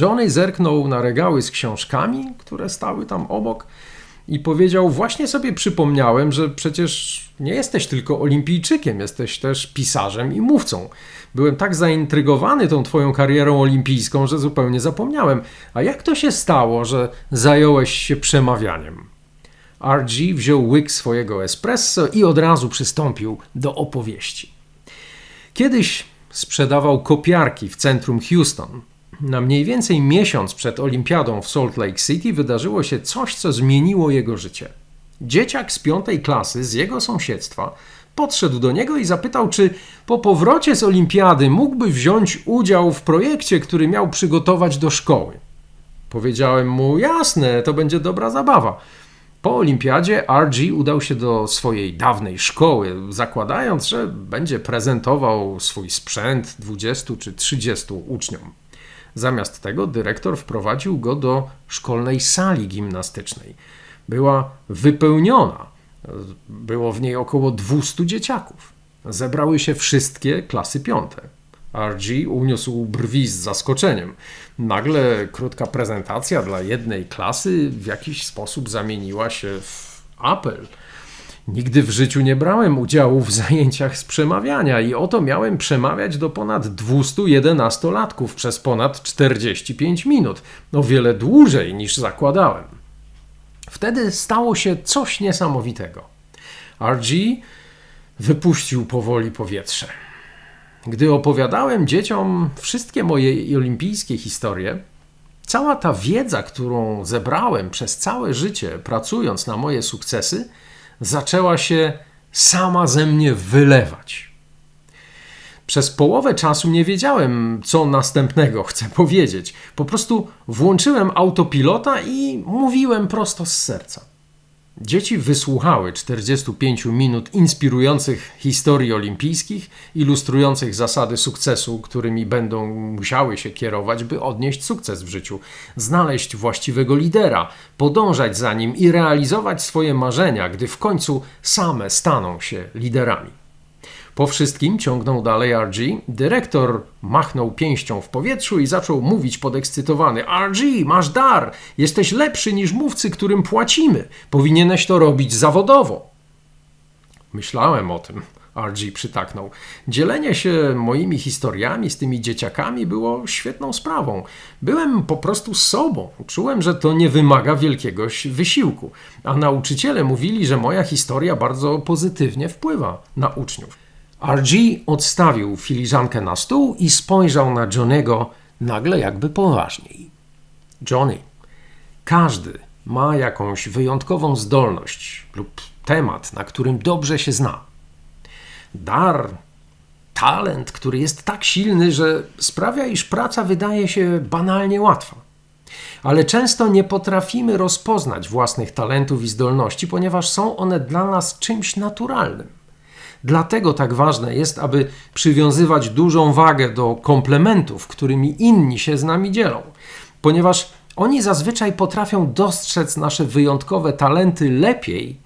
Johnny zerknął na regały z książkami, które stały tam obok i powiedział: Właśnie sobie przypomniałem, że przecież nie jesteś tylko olimpijczykiem, jesteś też pisarzem i mówcą. Byłem tak zaintrygowany tą twoją karierą olimpijską, że zupełnie zapomniałem. A jak to się stało, że zająłeś się przemawianiem? RG wziął łyk swojego espresso i od razu przystąpił do opowieści. Kiedyś sprzedawał kopiarki w centrum Houston. Na mniej więcej miesiąc przed olimpiadą w Salt Lake City wydarzyło się coś, co zmieniło jego życie. Dzieciak z piątej klasy z jego sąsiedztwa podszedł do niego i zapytał, czy po powrocie z olimpiady mógłby wziąć udział w projekcie, który miał przygotować do szkoły. Powiedziałem mu: Jasne, to będzie dobra zabawa. Po olimpiadzie RG udał się do swojej dawnej szkoły, zakładając, że będzie prezentował swój sprzęt 20 czy 30 uczniom. Zamiast tego dyrektor wprowadził go do szkolnej sali gimnastycznej. Była wypełniona. Było w niej około 200 dzieciaków. Zebrały się wszystkie klasy piąte. RG uniósł brwi z zaskoczeniem. Nagle krótka prezentacja dla jednej klasy w jakiś sposób zamieniła się w apel. Nigdy w życiu nie brałem udziału w zajęciach z przemawiania i oto miałem przemawiać do ponad 211-latków przez ponad 45 minut. O wiele dłużej niż zakładałem. Wtedy stało się coś niesamowitego. RG wypuścił powoli powietrze. Gdy opowiadałem dzieciom wszystkie moje olimpijskie historie, cała ta wiedza, którą zebrałem przez całe życie pracując na moje sukcesy, zaczęła się sama ze mnie wylewać. Przez połowę czasu nie wiedziałem, co następnego chcę powiedzieć. Po prostu włączyłem autopilota i mówiłem prosto z serca. Dzieci wysłuchały 45 minut inspirujących historii olimpijskich, ilustrujących zasady sukcesu, którymi będą musiały się kierować, by odnieść sukces w życiu, znaleźć właściwego lidera, podążać za nim i realizować swoje marzenia, gdy w końcu same staną się liderami. Po wszystkim ciągnął dalej RG. Dyrektor machnął pięścią w powietrzu i zaczął mówić podekscytowany: RG, masz dar! Jesteś lepszy niż mówcy, którym płacimy. Powinieneś to robić zawodowo. Myślałem o tym. RG przytaknął. Dzielenie się moimi historiami z tymi dzieciakami było świetną sprawą. Byłem po prostu sobą. Czułem, że to nie wymaga wielkiego wysiłku. A nauczyciele mówili, że moja historia bardzo pozytywnie wpływa na uczniów. RG odstawił filiżankę na stół i spojrzał na Johnego nagle jakby poważniej. Johnny, każdy ma jakąś wyjątkową zdolność lub temat, na którym dobrze się zna. Dar, talent, który jest tak silny, że sprawia, iż praca wydaje się banalnie łatwa. Ale często nie potrafimy rozpoznać własnych talentów i zdolności, ponieważ są one dla nas czymś naturalnym. Dlatego tak ważne jest, aby przywiązywać dużą wagę do komplementów, którymi inni się z nami dzielą, ponieważ oni zazwyczaj potrafią dostrzec nasze wyjątkowe talenty lepiej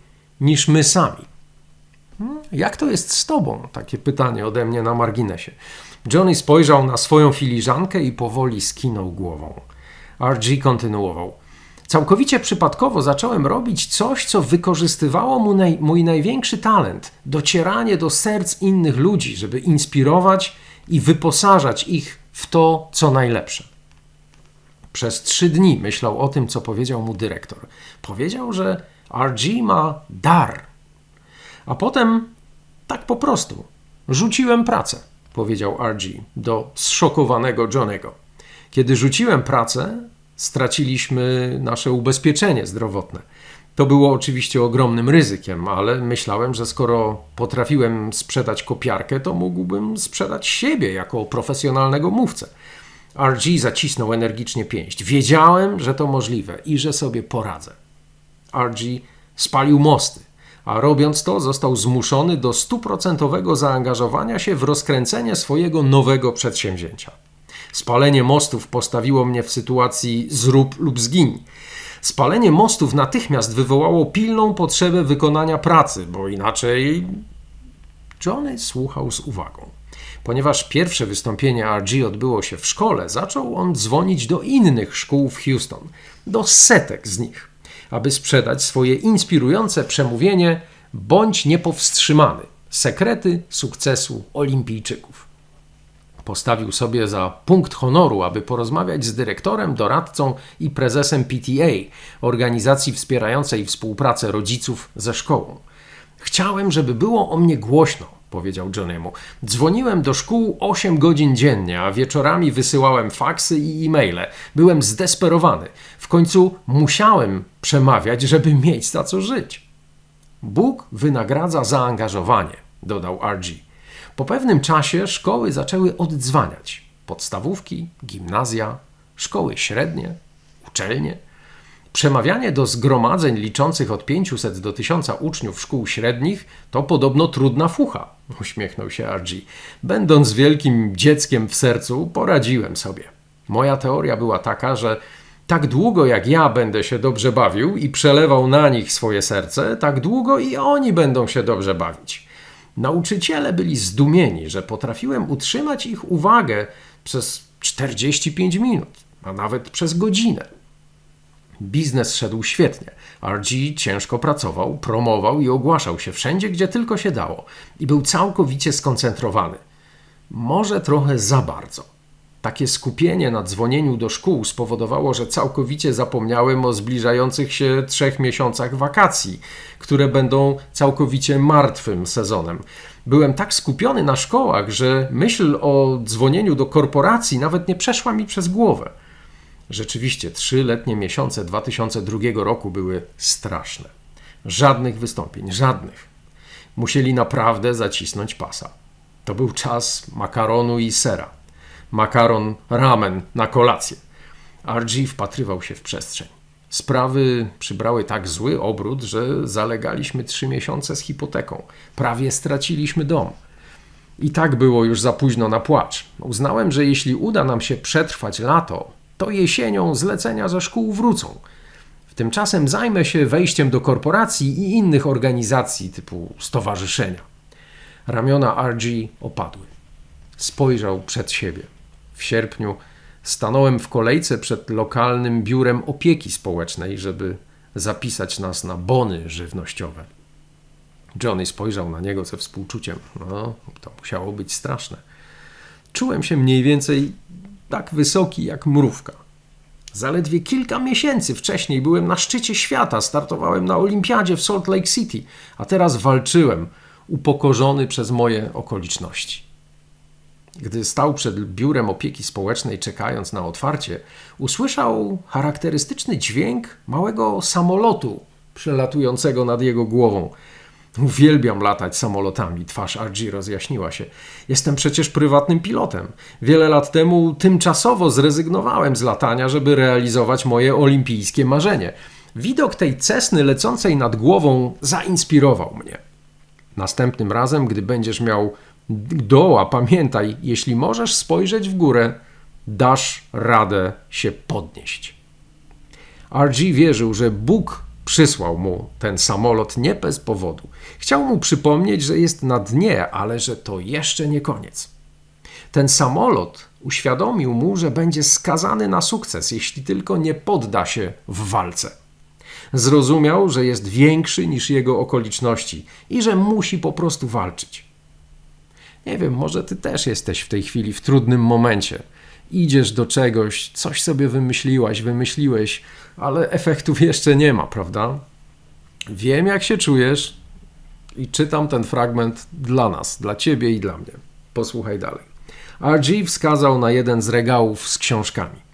niż my sami. Hmm, jak to jest z tobą? Takie pytanie ode mnie na marginesie. Johnny spojrzał na swoją filiżankę i powoli skinął głową. RG kontynuował. Całkowicie przypadkowo zacząłem robić coś, co wykorzystywało mu naj, mój największy talent docieranie do serc innych ludzi, żeby inspirować i wyposażać ich w to, co najlepsze. Przez trzy dni myślał o tym, co powiedział mu dyrektor. Powiedział, że RG ma dar. A potem tak po prostu rzuciłem pracę, powiedział RG do zszokowanego Johnego. Kiedy rzuciłem pracę, straciliśmy nasze ubezpieczenie zdrowotne. To było oczywiście ogromnym ryzykiem, ale myślałem, że skoro potrafiłem sprzedać kopiarkę, to mógłbym sprzedać siebie jako profesjonalnego mówcę. RG zacisnął energicznie pięść. Wiedziałem, że to możliwe i że sobie poradzę. RG spalił mosty, a robiąc to został zmuszony do stuprocentowego zaangażowania się w rozkręcenie swojego nowego przedsięwzięcia. Spalenie mostów postawiło mnie w sytuacji zrób lub zgiń. Spalenie mostów natychmiast wywołało pilną potrzebę wykonania pracy, bo inaczej. Johnny słuchał z uwagą. Ponieważ pierwsze wystąpienie RG odbyło się w szkole, zaczął on dzwonić do innych szkół w Houston, do setek z nich, aby sprzedać swoje inspirujące przemówienie Bądź niepowstrzymany sekrety sukcesu Olimpijczyków. Postawił sobie za punkt honoru, aby porozmawiać z dyrektorem, doradcą i prezesem PTA, organizacji wspierającej współpracę rodziców ze szkołą. Chciałem, żeby było o mnie głośno, powiedział Johniemu. Dzwoniłem do szkół 8 godzin dziennie, a wieczorami wysyłałem faksy i e-maile. Byłem zdesperowany. W końcu musiałem przemawiać, żeby mieć za co żyć. Bóg wynagradza zaangażowanie, dodał RG. Po pewnym czasie szkoły zaczęły oddzwaniać. Podstawówki, gimnazja, szkoły średnie, uczelnie. Przemawianie do zgromadzeń liczących od 500 do 1000 uczniów szkół średnich to podobno trudna fucha, uśmiechnął się RG. Będąc wielkim dzieckiem w sercu, poradziłem sobie. Moja teoria była taka, że tak długo jak ja będę się dobrze bawił i przelewał na nich swoje serce, tak długo i oni będą się dobrze bawić. Nauczyciele byli zdumieni, że potrafiłem utrzymać ich uwagę przez 45 minut, a nawet przez godzinę. Biznes szedł świetnie. RG ciężko pracował, promował i ogłaszał się wszędzie, gdzie tylko się dało i był całkowicie skoncentrowany. Może trochę za bardzo. Takie skupienie na dzwonieniu do szkół spowodowało, że całkowicie zapomniałem o zbliżających się trzech miesiącach wakacji, które będą całkowicie martwym sezonem. Byłem tak skupiony na szkołach, że myśl o dzwonieniu do korporacji nawet nie przeszła mi przez głowę. Rzeczywiście, trzy letnie miesiące 2002 roku były straszne. Żadnych wystąpień, żadnych. Musieli naprawdę zacisnąć pasa. To był czas makaronu i sera makaron, ramen na kolację. RG wpatrywał się w przestrzeń. Sprawy przybrały tak zły obrót, że zalegaliśmy trzy miesiące z hipoteką. Prawie straciliśmy dom. I tak było już za późno na płacz. Uznałem, że jeśli uda nam się przetrwać lato, to jesienią zlecenia ze szkół wrócą. Tymczasem zajmę się wejściem do korporacji i innych organizacji typu stowarzyszenia. Ramiona RG opadły. Spojrzał przed siebie. W sierpniu stanąłem w kolejce przed lokalnym biurem opieki społecznej, żeby zapisać nas na bony żywnościowe. Johnny spojrzał na niego ze współczuciem. No, to musiało być straszne. Czułem się mniej więcej tak wysoki jak mrówka. Zaledwie kilka miesięcy wcześniej byłem na szczycie świata, startowałem na olimpiadzie w Salt Lake City, a teraz walczyłem, upokorzony przez moje okoliczności. Gdy stał przed biurem opieki społecznej, czekając na otwarcie, usłyszał charakterystyczny dźwięk małego samolotu przelatującego nad jego głową. Uwielbiam latać samolotami, twarz RG rozjaśniła się. Jestem przecież prywatnym pilotem. Wiele lat temu tymczasowo zrezygnowałem z latania, żeby realizować moje olimpijskie marzenie. Widok tej cesny lecącej nad głową zainspirował mnie. Następnym razem, gdy będziesz miał doła, pamiętaj, jeśli możesz spojrzeć w górę, dasz radę się podnieść. RG wierzył, że Bóg przysłał mu ten samolot nie bez powodu. Chciał mu przypomnieć, że jest na dnie, ale że to jeszcze nie koniec. Ten samolot uświadomił mu, że będzie skazany na sukces, jeśli tylko nie podda się w walce. Zrozumiał, że jest większy niż jego okoliczności i że musi po prostu walczyć. Nie wiem, może ty też jesteś w tej chwili w trudnym momencie. Idziesz do czegoś, coś sobie wymyśliłaś, wymyśliłeś, ale efektów jeszcze nie ma, prawda? Wiem, jak się czujesz i czytam ten fragment dla nas, dla ciebie i dla mnie. Posłuchaj dalej. RG wskazał na jeden z regałów z książkami.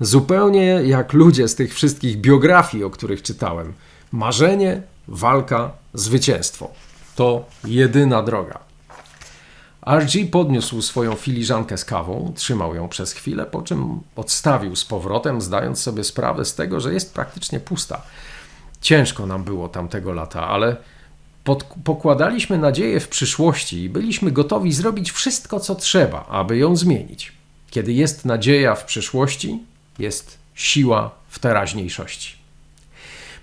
Zupełnie jak ludzie z tych wszystkich biografii, o których czytałem. Marzenie, walka, zwycięstwo. To jedyna droga. RG podniósł swoją filiżankę z kawą, trzymał ją przez chwilę, po czym odstawił z powrotem, zdając sobie sprawę z tego, że jest praktycznie pusta. Ciężko nam było tamtego lata, ale pod, pokładaliśmy nadzieję w przyszłości i byliśmy gotowi zrobić wszystko, co trzeba, aby ją zmienić. Kiedy jest nadzieja w przyszłości, jest siła w teraźniejszości.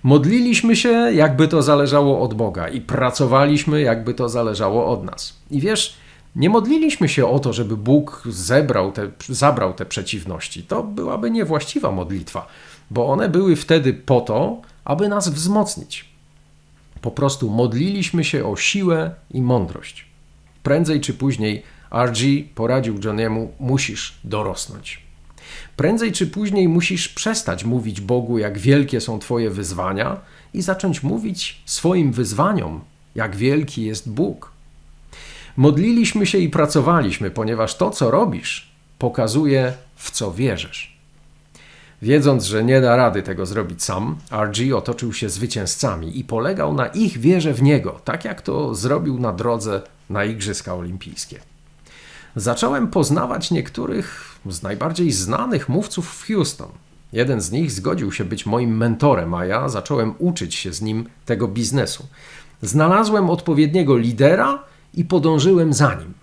Modliliśmy się, jakby to zależało od Boga, i pracowaliśmy, jakby to zależało od nas. I wiesz, Nie modliliśmy się o to, żeby Bóg zebrał te, zabrał te przeciwności. To byłaby niewłaściwa modlitwa, bo one były wtedy po to, aby nas wzmocnić. Po prostu modliliśmy się o siłę i mądrość. Prędzej czy później RG poradził Johniemu: musisz dorosnąć. Prędzej czy później musisz przestać mówić Bogu, jak wielkie są Twoje wyzwania, i zacząć mówić swoim wyzwaniom, jak wielki jest Bóg. Modliliśmy się i pracowaliśmy, ponieważ to, co robisz, pokazuje, w co wierzysz. Wiedząc, że nie da rady tego zrobić sam, RG otoczył się zwycięzcami i polegał na ich wierze w niego, tak jak to zrobił na drodze na Igrzyska Olimpijskie. Zacząłem poznawać niektórych z najbardziej znanych mówców w Houston. Jeden z nich zgodził się być moim mentorem, a ja zacząłem uczyć się z nim tego biznesu. Znalazłem odpowiedniego lidera i podążyłem za nim.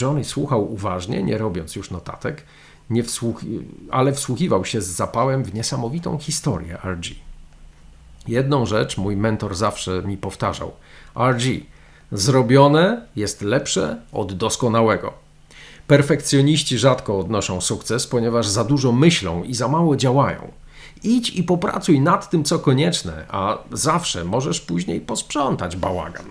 Johnny słuchał uważnie, nie robiąc już notatek, nie wsłuch- ale wsłuchiwał się z zapałem w niesamowitą historię RG. Jedną rzecz mój mentor zawsze mi powtarzał: RG, zrobione jest lepsze od doskonałego. Perfekcjoniści rzadko odnoszą sukces, ponieważ za dużo myślą i za mało działają. Idź i popracuj nad tym, co konieczne, a zawsze możesz później posprzątać bałagan.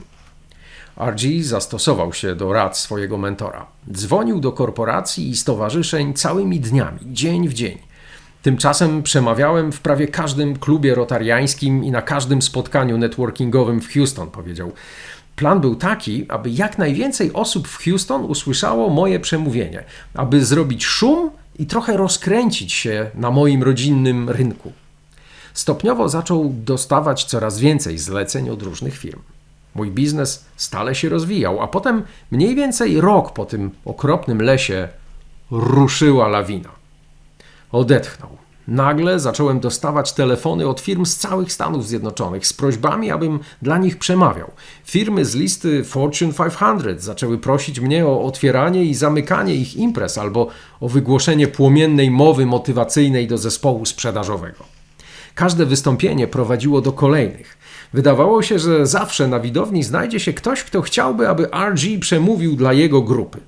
RG zastosował się do rad swojego mentora. Dzwonił do korporacji i stowarzyszeń całymi dniami, dzień w dzień. Tymczasem przemawiałem w prawie każdym klubie rotariańskim i na każdym spotkaniu networkingowym w Houston, powiedział. Plan był taki, aby jak najwięcej osób w Houston usłyszało moje przemówienie, aby zrobić szum i trochę rozkręcić się na moim rodzinnym rynku. Stopniowo zaczął dostawać coraz więcej zleceń od różnych firm. Mój biznes stale się rozwijał, a potem mniej więcej rok po tym okropnym lesie ruszyła lawina. Odetchnął. Nagle zacząłem dostawać telefony od firm z całych Stanów Zjednoczonych z prośbami, abym dla nich przemawiał. Firmy z listy Fortune 500 zaczęły prosić mnie o otwieranie i zamykanie ich imprez albo o wygłoszenie płomiennej mowy motywacyjnej do zespołu sprzedażowego. Każde wystąpienie prowadziło do kolejnych. Wydawało się, że zawsze na widowni znajdzie się ktoś, kto chciałby, aby RG przemówił dla jego grupy.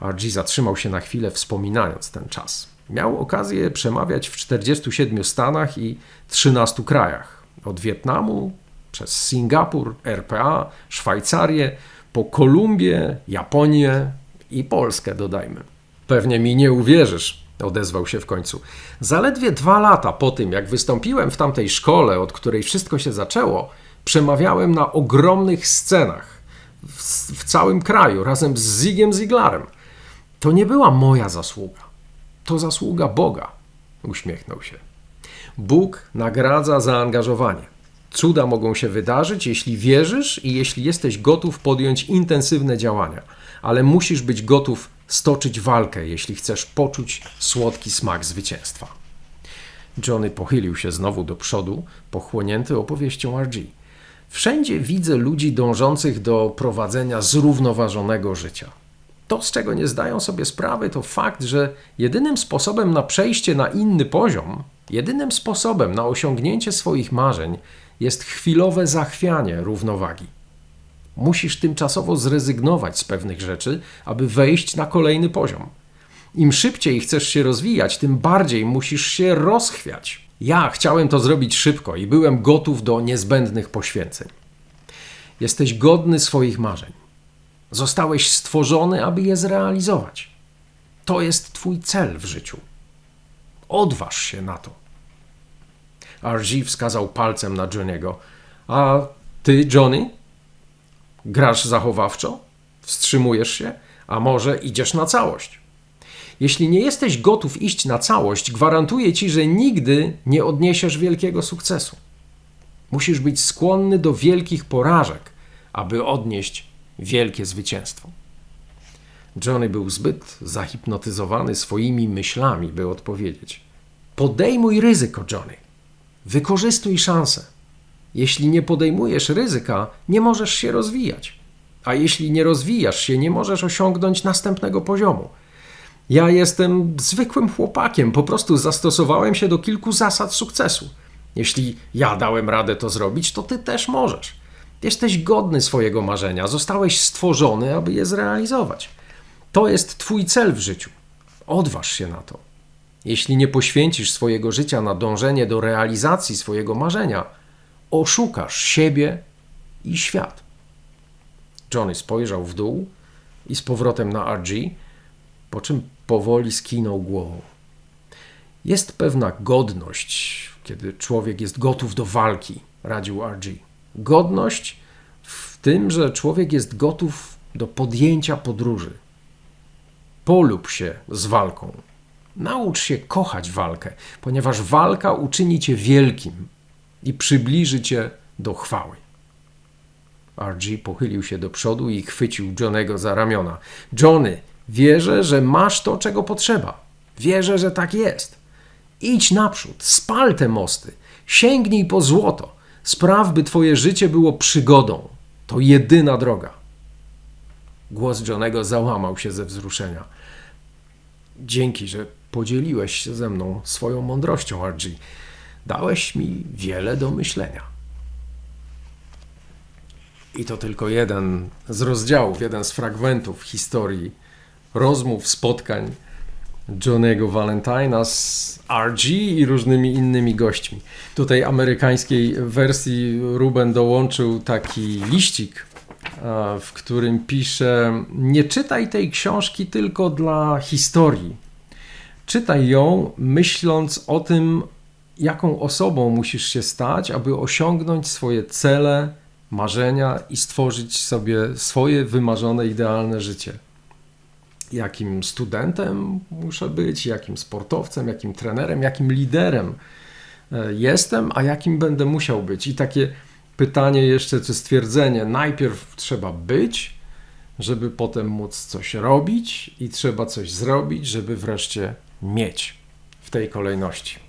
RG zatrzymał się na chwilę, wspominając ten czas. Miał okazję przemawiać w 47 stanach i 13 krajach. Od Wietnamu przez Singapur, RPA, Szwajcarię, po Kolumbię, Japonię i Polskę, dodajmy. Pewnie mi nie uwierzysz, odezwał się w końcu. Zaledwie dwa lata po tym, jak wystąpiłem w tamtej szkole, od której wszystko się zaczęło, przemawiałem na ogromnych scenach w, w całym kraju razem z Zigiem Ziglarem. To nie była moja zasługa. To zasługa Boga. Uśmiechnął się. Bóg nagradza zaangażowanie. Cuda mogą się wydarzyć, jeśli wierzysz i jeśli jesteś gotów podjąć intensywne działania, ale musisz być gotów stoczyć walkę, jeśli chcesz poczuć słodki smak zwycięstwa. Johnny pochylił się znowu do przodu, pochłonięty opowieścią RG. Wszędzie widzę ludzi dążących do prowadzenia zrównoważonego życia. To, z czego nie zdają sobie sprawy, to fakt, że jedynym sposobem na przejście na inny poziom, jedynym sposobem na osiągnięcie swoich marzeń jest chwilowe zachwianie równowagi. Musisz tymczasowo zrezygnować z pewnych rzeczy, aby wejść na kolejny poziom. Im szybciej chcesz się rozwijać, tym bardziej musisz się rozchwiać. Ja chciałem to zrobić szybko i byłem gotów do niezbędnych poświęceń. Jesteś godny swoich marzeń. Zostałeś stworzony, aby je zrealizować. To jest Twój cel w życiu. Odważ się na to. RG wskazał palcem na Johniego. A ty, Johnny? Grasz zachowawczo? Wstrzymujesz się? A może idziesz na całość? Jeśli nie jesteś gotów iść na całość, gwarantuję ci, że nigdy nie odniesiesz wielkiego sukcesu. Musisz być skłonny do wielkich porażek, aby odnieść wielkie zwycięstwo. Johnny był zbyt zahipnotyzowany swoimi myślami, by odpowiedzieć. Podejmuj ryzyko, Johnny. Wykorzystuj szansę. Jeśli nie podejmujesz ryzyka, nie możesz się rozwijać. A jeśli nie rozwijasz się, nie możesz osiągnąć następnego poziomu. Ja jestem zwykłym chłopakiem, po prostu zastosowałem się do kilku zasad sukcesu. Jeśli ja dałem radę to zrobić, to ty też możesz. Jesteś godny swojego marzenia, zostałeś stworzony, aby je zrealizować. To jest Twój cel w życiu. Odważ się na to. Jeśli nie poświęcisz swojego życia na dążenie do realizacji swojego marzenia, oszukasz siebie i świat. Johnny spojrzał w dół i z powrotem na RG, po czym powoli skinął głową. Jest pewna godność, kiedy człowiek jest gotów do walki, radził RG. Godność w tym, że człowiek jest gotów do podjęcia podróży. Polub się z walką. Naucz się kochać walkę, ponieważ walka uczyni cię wielkim i przybliży cię do chwały. RG pochylił się do przodu i chwycił Johnego za ramiona. Johnny, wierzę, że masz to, czego potrzeba. Wierzę, że tak jest. Idź naprzód, spal te mosty, sięgnij po złoto. Spraw, by twoje życie było przygodą. To jedyna droga. Głos Johnego załamał się ze wzruszenia. Dzięki, że podzieliłeś się ze mną swoją mądrością, RG. Dałeś mi wiele do myślenia. I to tylko jeden z rozdziałów, jeden z fragmentów historii rozmów, spotkań Johnego Valentina z RG i różnymi innymi gośćmi. Tutaj amerykańskiej wersji Ruben dołączył taki liścik, w którym pisze: Nie czytaj tej książki tylko dla historii. Czytaj ją myśląc o tym, jaką osobą musisz się stać, aby osiągnąć swoje cele, marzenia i stworzyć sobie swoje wymarzone, idealne życie jakim studentem muszę być, jakim sportowcem, jakim trenerem, jakim liderem e, jestem, a jakim będę musiał być. I takie pytanie jeszcze, czy stwierdzenie, najpierw trzeba być, żeby potem móc coś robić i trzeba coś zrobić, żeby wreszcie mieć w tej kolejności.